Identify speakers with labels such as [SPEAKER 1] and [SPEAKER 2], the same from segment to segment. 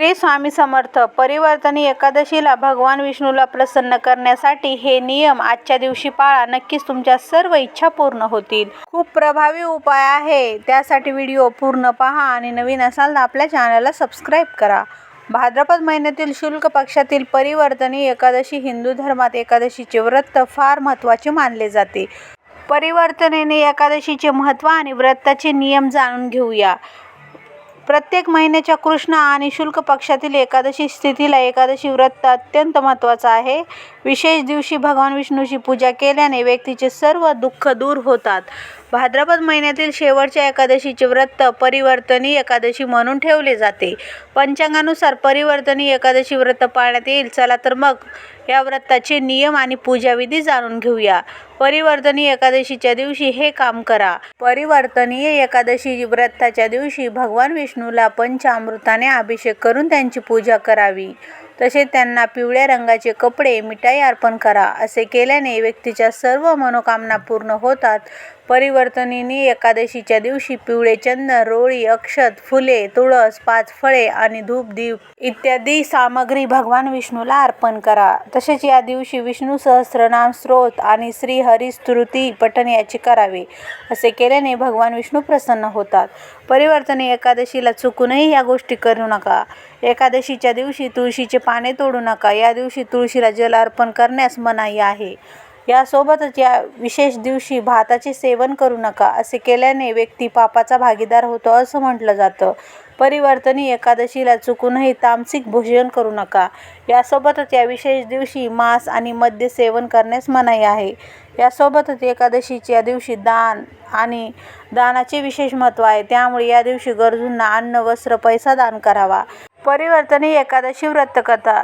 [SPEAKER 1] श्री स्वामी समर्थ परिवर्तनी एकादशीला भगवान विष्णूला प्रसन्न करण्यासाठी हे नियम आजच्या दिवशी पाळा. नक्कीच तुमच्या सर्व इच्छा पूर्ण होतील. खूप प्रभावी उपाय आहे. त्यासाठी व्हिडिओ पूर्ण पहा आणि नवीन असाल तर आपल्या चॅनलला सबस्क्राईब करा. भाद्रपद महिन्यातील शुल्क पक्षातील परिवर्तनी एकादशी हिंदू धर्मात एकादशीचे व्रत फार महत्त्वाचे मानले जाते. परिवर्तनेने एकादशीचे महत्त्व आणि व्रताचे नियम जाणून घेऊया. प्रत्येक महिन्याच्या कृष्ण आणि शुल्क पक्षातील एकादशी स्थितीला एकादशी व्रत अत्यंत महत्त्वाचं आहे. विशेष दिवशी भगवान विष्णूची पूजा केल्याने व्यक्तीचे सर्व दुःख दूर होतात. भाद्रपद महिन्यातील शेवटच्या एकादशीचे व्रत परिवर्तनी एकादशी म्हणून ठेवले जाते. पंचांगानुसार परिवर्तनी एकादशी व्रत पाळण्यात येईल. चला तर मग या व्रताचे नियम आणि पूजाविधी जाणून घेऊया. परिवर्तनी एकादशीच्या दिवशी हे काम करा. परिवर्तनीय एकादशी व्रताच्या दिवशी भगवान विष्णूला पंचामृताने अभिषेक करून त्यांची पूजा करावी. तसेच त्यांना पिवळ्या रंगाचे कपडे मिठाई अर्पण करा. असे केल्याने व्यक्तीच्या सर्व मनोकामना पूर्ण होतात. परिवर्तनीनी एकादशीच्या दिवशी पिवळे चंदन रोळी अक्षत फुले तुळस पाच फळे आणि धूप दीप इत्यादी सामग्री भगवान विष्णूला अर्पण करा. तसेच या दिवशी विष्णू सहस्रनाम स्तोत्र आणि श्री हरी स्तुती पठण याचे करावे. असे केल्याने भगवान विष्णू प्रसन्न होतात. परिवर्तनी एकादशीला चुकूनही या गोष्टी करू नका. एकादशीच्या दिवशी तुळशीचे पाने तोडू नका. या दिवशी तुळशीला जल अर्पण करण्यास मनाई आहे. यासोबतच या विशेष दिवशी भाताचे सेवन करू नका असे केल्याने व्यक्ती पापाचा भागीदार होतो असं म्हटलं जातं. परिवर्तनी एकादशीला चुकूनही तामसिक भोजन करू नका. यासोबतच या विशेष दिवशी मांस आणि मद्य सेवन करण्यास मनाई आहे. यासोबतच एकादशीच्या दिवशी दान आणि दानाचे विशेष महत्त्व आहे. त्यामुळे या दिवशी गरजूंना अन्न वस्त्र पैसा दान करावा. परिवर्तनी एकादशी व्रतकथा.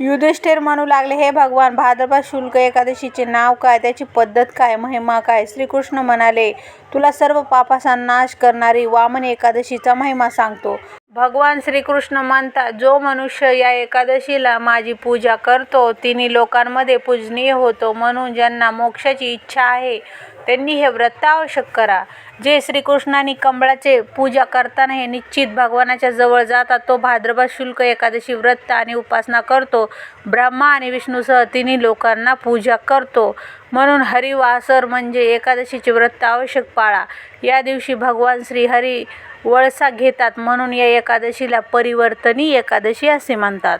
[SPEAKER 1] युधिष्ठिर म्हणू लागले हे भगवान भाद्रपद शुल्क एकादशीचे नाव काय? त्याची पद्धत काय? महिमा काय? श्रीकृष्ण म्हणाले तुला सर्व पापाचा नाश करणारी वामन एकादशीचा महिमा सांगतो. भगवान श्रीकृष्ण म्हणतात जो मनुष्य या एकादशीला माझी पूजा करतो तिन्ही लोकांमध्ये पूजनीय होतो म्हणून ज्यांना मोक्षाची इच्छा आहे त्यांनी हे व्रत आवश्यक करा. जे श्रीकृष्णाने कमळाचे पूजा करताना हे निश्चित भगवानाच्या जवळ जातात तो भाद्रपद शुल्क एकादशी व्रत आणि उपासना करतो. ब्रह्मा आणि विष्णूसह तिन्ही लोकांना पूजा करतो. म्हणून हरिवासर म्हणजे एकादशीचे व्रत आवश्यक पाळा. या दिवशी भगवान श्रीहरी वळसा घेतात म्हणून या एकादशीला परिवर्तनी एकादशी असे म्हणतात.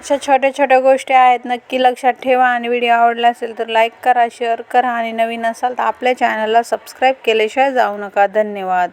[SPEAKER 1] अशा छोट्या छोट्या गोष्टी आहेत नक्की लक्षात ठेवा. आणि व्हिडिओ आवडला असेल तर लाईक करा शेअर करा. आणि नवीन असाल तर आपल्या चॅनलला सबस्क्राईब केल्याशिवाय जाऊ नका. धन्यवाद.